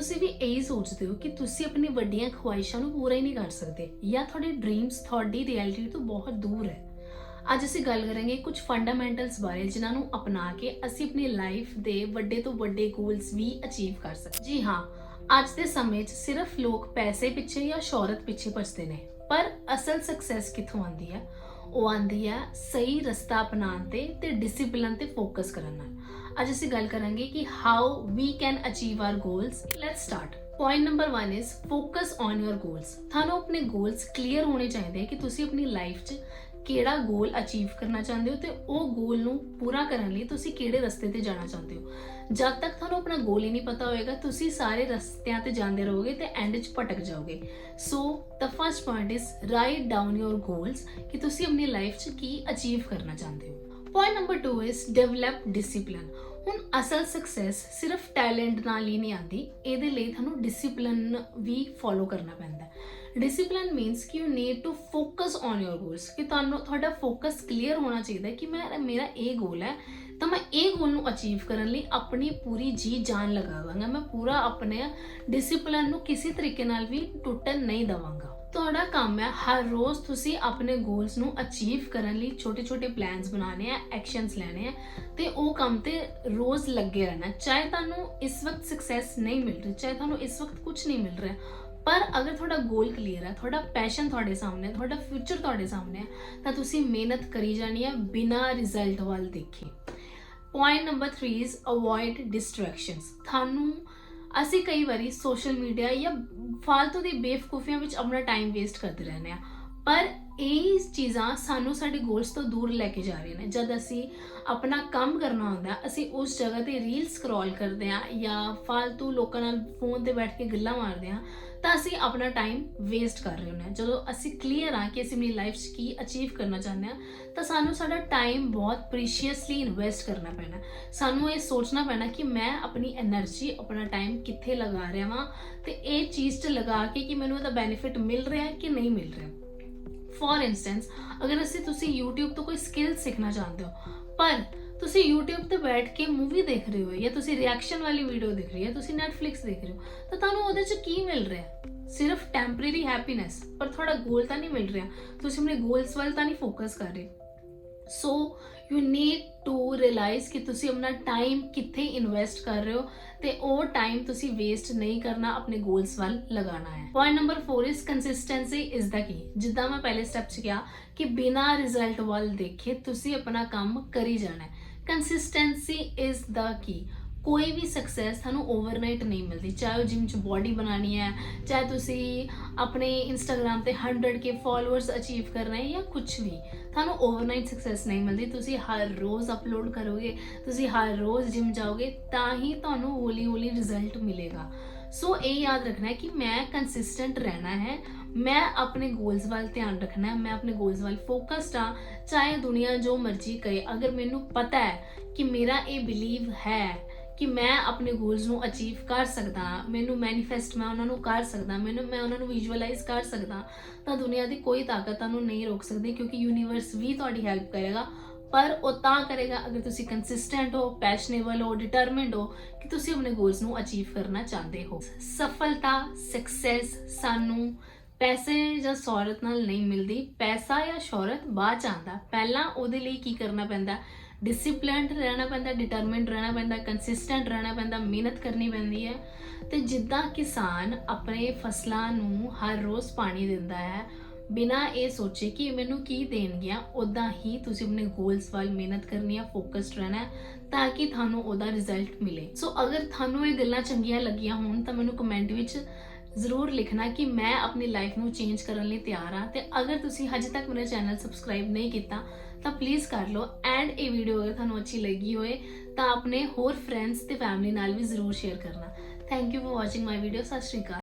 ਤੁਸੀਂ ਵੀ ਇਹੀ ਸੋਚਦੇ ਹੋ ਕਿ ਤੁਸੀਂ ਆਪਣੀ ਵੱਡੀਆਂ ਖੁਆਇਸ਼ਾਂ ਨੂੰ ਪੂਰਾ ਹੀ ਨਹੀਂ ਕਰ ਸਕਦੇ ਜਾਂ ਤੁਹਾਡੇ ਡ੍ਰੀਮਸ ਤੁਹਾਡੀ ਰਿਐਲਿਟੀ ਤੋਂ ਬਹੁਤ ਦੂਰ ਹੈ। ਅੱਜ ਅਸੀਂ ਗੱਲ ਕਰਾਂਗੇ ਕੁਝ ਫੰਡਾਮੈਂਟਲਸ ਬਾਰੇ ਜਿਨ੍ਹਾਂ ਨੂੰ ਅਪਣਾ ਕੇ ਅਸੀਂ ਆਪਣੀ ਲਾਈਫ ਦੇ ਵੱਡੇ ਤੋਂ ਵੱਡੇ ਗੋਲਸ ਵੀ ਅਚੀਵ ਕਰ ਸਕਦੇ। ਜੀ ਹਾਂ, ਅੱਜ ਦੇ ਸਮੇਂ 'ਚ ਸਿਰਫ ਲੋਕ ਪੈਸੇ ਪਿੱਛੇ ਜਾਂ ਸ਼ੌਹਰਤ ਪਿੱਛੇ ਭੱਜਦੇ ਨੇ, ਪਰ ਅਸਲ ਸਕਸੈਸ ਕਿੱਥੋਂ ਆਉਂਦੀ ਹੈ? ਉਹ ਆਉਂਦੀ ਹੈ ਸਹੀ ਰਸਤਾ ਅਪਣਾਉਣ ਤੇ ਤੇ ਡਿਸਪਲਿਨ ਤੇ ਫੋਕਸ ਕਰਨ ਨਾਲ। ਅੱਜ ਅਸੀਂ ਗੱਲ ਕਰਾਂਗੇ ਕਿ how we can achieve our goals let's start point number 1 is focus on your goals ਤੁਹਾਨੂੰ ਆਪਣੇ ਗੋਲਸ ਕਲੀਅਰ ਹੋਣੇ ਚਾਹੀਦੇ ਕਿ ਤੁਸੀਂ ਆਪਣੀ ਲਾਈਫ 'ਚ ਕਿਹੜਾ ਗੋਲ ਅਚੀਵ ਕਰਨਾ ਚਾਹੁੰਦੇ ਹੋ ਤੇ ਉਹ ਗੋਲ ਨੂੰ ਪੂਰਾ ਕਰਨ ਲਈ ਤੁਸੀਂ ਕਿਹੜੇ ਰਸਤੇ ਤੇ ਜਾਣਾ ਚਾਹੁੰਦੇ ਹੋ। ਜਦ ਤੱਕ ਤੁਹਾਨੂੰ ਆਪਣਾ ਗੋਲ ਹੀ ਨਹੀਂ ਪਤਾ ਹੋਏਗਾ, ਤੁਸੀਂ ਸਾਰੇ ਰਸਤਿਆਂ ਤੇ ਜਾਂਦੇ ਰਹੋਗੇ ਤੇ ਐਂਡ 'ਚ ਭਟਕ ਜਾਓਗੇ। So the first point is write down your goals ਕਿ ਤੁਸੀਂ ਆਪਣੀ ਲਾਈਫ 'ਚ ਕੀ ਅਚੀਵ ਕਰਨਾ ਚਾਹੁੰਦੇ ਹੋ। Point number 2 is develop discipline ਹੁਣ ਅਸਲ ਸਕਸੈਸ ਸਿਰਫ ਟੈਲੈਂਟ ਨਾਲ ਹੀ ਨਹੀਂ ਆਉਂਦੀ, ਇਹਦੇ ਲਈ ਤੁਹਾਨੂੰ ਡਿਸਪਲਿਨ ਵੀ ਫੋਲੋ ਕਰਨਾ ਪੈਂਦਾ ਡਿਸਪਲਿਨ ਮੀਨਸ ਕਿ you need to focus on your goals ਕਿ ਤੁਹਾਨੂੰ, ਤੁਹਾਡਾ ਫੋਕਸ ਕਲੀਅਰ ਹੋਣਾ ਚਾਹੀਦਾ ਕਿ ਮੈਂ, ਮੇਰਾ ਇਹ ਗੋਲ ਹੈ, ਤਾਂ ਮੈਂ ਇਹ ਗੋਲ ਨੂੰ ਅਚੀਵ ਕਰਨ ਲਈ ਆਪਣੀ ਪੂਰੀ ਜੀ ਜਾਨ ਲਗਾਵਾਂਗਾ। ਮੈਂ ਪੂਰਾ ਆਪਣੇ ਡਿਸਪਲਿਨ ਨੂੰ ਕਿਸੇ ਤਰੀਕੇ ਨਾਲ ਵੀ ਟੁੱਟਣ ਨਹੀਂ ਦਵਾਂਗਾ। ਤੁਹਾਡਾ ਕੰਮ ਹੈ, ਹਰ ਰੋਜ਼ ਤੁਸੀਂ ਆਪਣੇ ਗੋਲਸ ਨੂੰ ਅਚੀਵ ਕਰਨ ਲਈ ਛੋਟੇ-ਛੋਟੇ ਪਲਾਨਸ ਬਣਾਉਣੇ ਆ ਐਕਸ਼ਨਸ ਲੈਣੇ ਆ, ਤੇ ਉਹ ਕੰਮ ਤੇ ਰੋਜ਼ ਲੱਗੇ ਰਹਿਣਾ। ਚਾਹੇ ਤੁਹਾਨੂੰ ਇਸ ਵਕਤ ਸਕਸੈਸ ਨਹੀਂ ਮਿਲ ਰਹੀ, ਚਾਹੇ ਤੁਹਾਨੂੰ ਇਸ ਵਕਤ ਕੁਝ ਨਹੀਂ ਮਿਲ ਰਿਹਾ ਪਰ ਅਗਰ ਤੁਹਾਡਾ ਗੋਲ ਕਲੀਅਰ ਹੈ, ਤੁਹਾਡਾ ਪੈਸ਼ਨ ਤੁਹਾਡੇ ਸਾਹਮਣੇ ਤੁਹਾਡਾ ਫਿਊਚਰ ਤੁਹਾਡੇ ਸਾਹਮਣੇ ਹੈ, ਤਾਂ ਤੁਸੀਂ ਮਿਹਨਤ ਕਰੀ ਜਾਣੀ ਹੈ ਬਿਨਾਂ ਰਿਜ਼ਲਟ ਵੱਲ ਦੇਖੇ। Point number 3 is avoid distractions ਤੁਹਾਨੂੰ ਅਸੀਂ ਕਈ ਵਾਰੀ ਸੋਸ਼ਲ ਮੀਡੀਆ ਜਾਂ ਫालतू ਦੀ ਬੇਵਕੂਫੀਆਂ ਵਿੱਚ ਆਪਣਾ ਟਾਈਮ ਵੇਸਟ ਕਰਦੇ ਰਹਿੰਦੇ ਆ ਪਰ ਇਹ ਚੀਜ਼ਾਂ ਸਾਨੂੰ ਸਾਡੇ ਗੋਲਸ ਤੋਂ ਦੂਰ ਲੈ ਕੇ ਜਾ ਰਹੀਆਂ ਨੇ। ਜਦ ਅਸੀਂ ਆਪਣਾ ਕੰਮ ਕਰਨਾ ਹੁੰਦਾ, ਅਸੀਂ ਉਸ ਜਗ੍ਹਾ ਤੇ ਰੀਲ ਸਕਰੋਲ ਕਰਦੇ ਆ ਜਾਂ ਫालतू ਲੋਕਾਂ ਨਾਲ ਫੋਨ ਤੇ ਬੈਠ ਕੇ ਗੱਲਾਂ ਮਾਰਦੇ ਆ ਤਾਂ ਅਸੀਂ ਆਪਣਾ ਟਾਈਮ ਵੇਸਟ ਕਰ ਰਹੇ ਹੁੰਦੇ ਆ ਜਦੋਂ ਅਸੀਂ ਕਲੀਅਰ ਆ ਕਿ ਅਸੀਂ ਆਪਣੀ ਲਾਈਫ 'ਚ ਕੀ ਅਚੀਵ ਕਰਨਾ ਚਾਹੁੰਦੇ ਆ ਤਾਂ ਸਾਨੂੰ ਸਾਡਾ ਟਾਈਮ ਬਹੁਤ ਪ੍ਰੀਸ਼ੀਅਸਲੀ ਇਨਵੈਸਟ ਕਰਨਾ ਪੈਣਾ ਸਾਨੂੰ ਇਹ ਸੋਚਣਾ ਪੈਣਾ ਕਿ ਮੈਂ ਆਪਣੀ એનર્ਜੀ ਆਪਣਾ ਟਾਈਮ ਕਿੱਥੇ ਲਗਾ ਰਿਹਾ ਵਾਂ ਤੇ ਇਹ ਚੀਜ਼ 'ਚ ਲਗਾ ਕੇ ਕਿ ਮੈਨੂੰ ਇਹਦਾ ਬੈਨੀਫਿਟ ਮਿਲ ਰਿਹਾ ਕਿ ਨਹੀਂ ਮਿਲ ਰਿਹਾ। ਫੋਰ ਇੰਸਟੈਂਸ ਅਗਰ ਅਸੀਂ ਤੁਸੀਂ YouTube ਤੋਂ ਕੋਈ ਸਕਿੱਲ ਸਿੱਖਣਾ ਚਾਹੁੰਦੇ ਹੋ, ਪਰ ਤੁਸੀਂ YouTube ਤੇ ਬੈਠ ਕੇ ਮੂਵੀ ਦੇਖ ਰਹੇ ਹੋ ਜਾਂ ਤੁਸੀਂ ਰਿਐਕਸ਼ਨ ਵਾਲੀ ਵੀਡੀਓ ਦੇਖ ਰਹੇ ਹੋ ਜਾਂ ਤੁਸੀਂ Netflix ਦੇਖ ਰਹੇ ਹੋ, ਤਾਂ ਤੁਹਾਨੂੰ ਉਹਦੇ 'ਚ ਕੀ ਮਿਲ ਰਿਹਾ? ਸਿਰਫ ਟੈਂਪਰੇਰੀ ਹੈਪੀਨੈਸ ਪਰ ਤੁਹਾਡਾ ਗੋਲ ਤਾਂ ਨਹੀਂ ਮਿਲ ਰਿਹਾ। ਤੁਸੀਂ ਆਪਣੇ ਗੋਲਸ ਵੱਲ ਤਾਂ ਨਹੀਂ ਫੋਕਸ ਕਰ ਰਹੇ। So you need to realize ਕਿ ਤੁਸੀਂ ਆਪਣਾ ਟਾਈਮ ਕਿੱਥੇ ਇਨਵੈਸਟ ਕਰ ਰਹੇ ਹੋ ਤੇ ਉਹ ਟਾਈਮ ਤੁਸੀਂ ਵੇਸਟ ਨਹੀਂ ਕਰਨਾ ਆਪਣੇ ਗੋਲਸ ਵੱਲ ਲਗਾਉਣਾ ਹੈ point number 4 is consistency is ਦਾ ਕੀ ਜਿੱਦਾਂ ਮੈਂ ਪਹਿਲੇ ਸਟੈਪ 'ਚ ਕਿਹਾ ਕਿ ਬਿਨਾਂ ਰਿਜ਼ਲਟ ਵੱਲ ਦੇਖੇ ਤੁਸੀਂ ਆਪਣਾ ਕੰਮ ਕਰੀ ਜਾਣਾ ਹੈ ਕੰਸਿਸਟੈਂਸੀ ਇਜ਼ ਦਾ ਕੀ ਕੋਈ ਵੀ ਸਕਸੈਸ ਤੁਹਾਨੂੰ ਓਵਰਨਾਈਟ ਨਹੀਂ ਮਿਲਦੀ। ਚਾਹੇ ਉਹ ਜਿਮ 'ਚ ਬਾਡੀ ਬਣਾਣੀ ਹੈ, ਚਾਹੇ ਤੁਸੀਂ ਆਪਣੇ ਇੰਸਟਾਗ੍ਰam ਤੇ 100k ਫਾਲੋਅਰਸ ਅਚੀਵ ਕਰਨਾ ਹੈ ਜਾਂ ਕੁਝ ਵੀ, ਤੁਹਾਨੂੰ ਓਵਰਨਾਈਟ ਸਕਸੈਸ ਨਹੀਂ ਮਿਲਦੀ। ਤੁਸੀਂ ਹਰ ਰੋਜ਼ ਅਪਲੋਡ ਕਰੋਗੇ, ਤੁਸੀਂ ਹਰ ਰੋਜ਼ ਜਿਮ ਜਾਓਗੇ, ਤਾਂ ਹੀ ਤੁਹਾਨੂੰ ਹੌਲੀ ਹੌਲੀ ਰਿਜ਼ਲਟ ਮਿਲੇਗਾ। ਸੋ ਇਹ ਯਾਦ ਰੱਖਣਾ ਹੈ ਕਿ ਮੈਂ ਕੰਸਿਸਟੈਂਟ ਰਹਿਣਾ ਹੈ, ਮੈਂ ਆਪਣੇ ਗੋਲਸ ਵੱਲ ਧਿਆਨ ਰੱਖਣਾ ਹੈ, ਮੈਂ ਆਪਣੇ ਗੋਲਸ ਵੱਲ ਫੋਕਸਡ ਆ ਚਾਹੇ ਦੁਨੀਆ ਜੋ ਮਰਜ਼ੀ ਕਹੇ। ਅਗਰ ਮੈਨੂੰ ਪਤਾ ਹੈ ਕਿ ਮੇਰਾ ਇਹ ਬਿਲੀਵ ਹੈ ਕਿ ਮੈਂ ਆਪਣੇ ਗੋਲਸ ਨੂੰ ਅਚੀਵ ਕਰ ਸਕਦਾ, ਮੈਨੂੰ ਮੈਨੀਫੈਸਟ ਮੈਂ ਉਹਨਾਂ ਨੂੰ ਕਰ ਸਕਦਾ, ਮੈਨੂੰ, ਮੈਂ ਉਹਨਾਂ ਨੂੰ ਵਿਜ਼ੂਅਲਾਈਜ਼ ਕਰ ਸਕਦਾ, ਤਾਂ ਦੁਨੀਆ ਦੀ ਕੋਈ ਤਾਕਤ ਤੁਹਾਨੂੰ ਨਹੀਂ ਰੋਕ ਸਕਦੀ ਕਿਉਂਕਿ ਯੂਨੀਵਰਸ ਵੀ ਤੁਹਾਡੀ ਹੈਲਪ ਕਰੇਗਾ। ਪਰ ਉਹ ਤਾਂ ਕਰੇਗਾ ਅਗਰ ਤੁਸੀਂ ਕੰਸਿਸਟੈਂਟ ਹੋ ਪੈਸ਼ਨੇਬਲ ਹੋ ਡਿਟਰਮਿੰਡ ਹੋ ਕਿ ਤੁਸੀਂ ਆਪਣੇ ਗੋਲਸ ਨੂੰ ਅਚੀਵ ਕਰਨਾ ਚਾਹੁੰਦੇ ਹੋ। ਸਫਲਤਾ ਸਕਸੈਸ ਸਾਨੂੰ ਪੈਸੇ ਜਾਂ ਸ਼ੋਹਰਤ ਨਾਲ ਨਹੀਂ ਮਿਲਦੀ, ਪੈਸਾ ਜਾਂ ਸ਼ੋਹਰਤ ਬਾਅਦ ਚ ਆਉਂਦਾ। ਪਹਿਲਾਂ ਉਹਦੇ ਲਈ ਕੀ ਕਰਨਾ ਪੈਂਦਾ? ਡਿਸਪਲਿਨਡ ਰਹਿਣਾ ਪੈਂਦਾ ਡਿਟਰਮਿਨਡ ਰਹਿਣਾ ਪੈਂਦਾ ਕੰਸਿਸਟੈਂਟ ਰਹਿਣਾ ਪੈਂਦਾ, ਮਿਹਨਤ ਕਰਨੀ ਪੈਂਦੀ ਹੈ। ਤੇ ਜਿੱਦਾਂ ਕਿਸਾਨ ਆਪਣੇ ਫਸਲਾਂ ਨੂੰ ਹਰ ਰੋਜ਼ ਪਾਣੀ ਦਿੰਦਾ ਹੈ, ਬਿਨਾ ਇਹ ਸੋਚੇ ਕਿ ਮੈਨੂੰ ਕੀ ਦੇਣਗੀਆਂ ਉਦਾਂ ਹੀ ਤੁਸੀਂ ਆਪਣੇ ਗੋਲਸ ਵੱਲ ਮਿਹਨਤ ਕਰਨੀ ਹੈ ਫੋਕਸਡ ਰਹਿਣਾ ਤਾਂ ਕਿ ਤੁਹਾਨੂੰ ਉਹਦਾ ਰਿਜ਼ਲਟ ਮਿਲੇ। ਸੋ ਅਗਰ ਤੁਹਾਨੂੰ ਇਹ ਗੱਲਾਂ ਚੰਗੀਆਂ ਲੱਗੀਆਂ ਹੋਣ, ਤਾਂ ਮੈਨੂੰ ਕਮੈਂਟ ਵਿੱਚ ਜ਼ਰੂਰ ਲਿਖਣਾ ਕਿ ਮੈਂ ਆਪਣੀ ਲਾਈਫ ਨੂੰ ਚੇਂਜ ਕਰਨ ਲਈ ਤਿਆਰ ਹਾਂ ਤੇ ਅਗਰ ਤੁਸੀਂ ਹਜੇ ਤੱਕ ਮੇਰਾ ਚੈਨਲ ਸਬਸਕ੍ਰਾਈਬ ਨਹੀਂ ਕੀਤਾ, ਤਾਂ ਪਲੀਜ਼ ਕਰ ਲਓ ਐਂਡ ਇਹ ਵੀਡੀਓ ਅਗਰ ਤੁਹਾਨੂੰ ਅੱਛੀ ਲੱਗੀ ਹੋਏ, ਤਾਂ ਆਪਣੇ ਹੋਰ ਫਰੈਂਡਸ ਤੇ ਫੈਮਿਲੀ ਨਾਲ ਵੀ ਜ਼ਰੂਰ ਸ਼ੇਅਰ ਕਰਨਾ। Thank you for watching my video ਸਤਿ ਸ਼੍ਰੀ ਅਕਾਲ।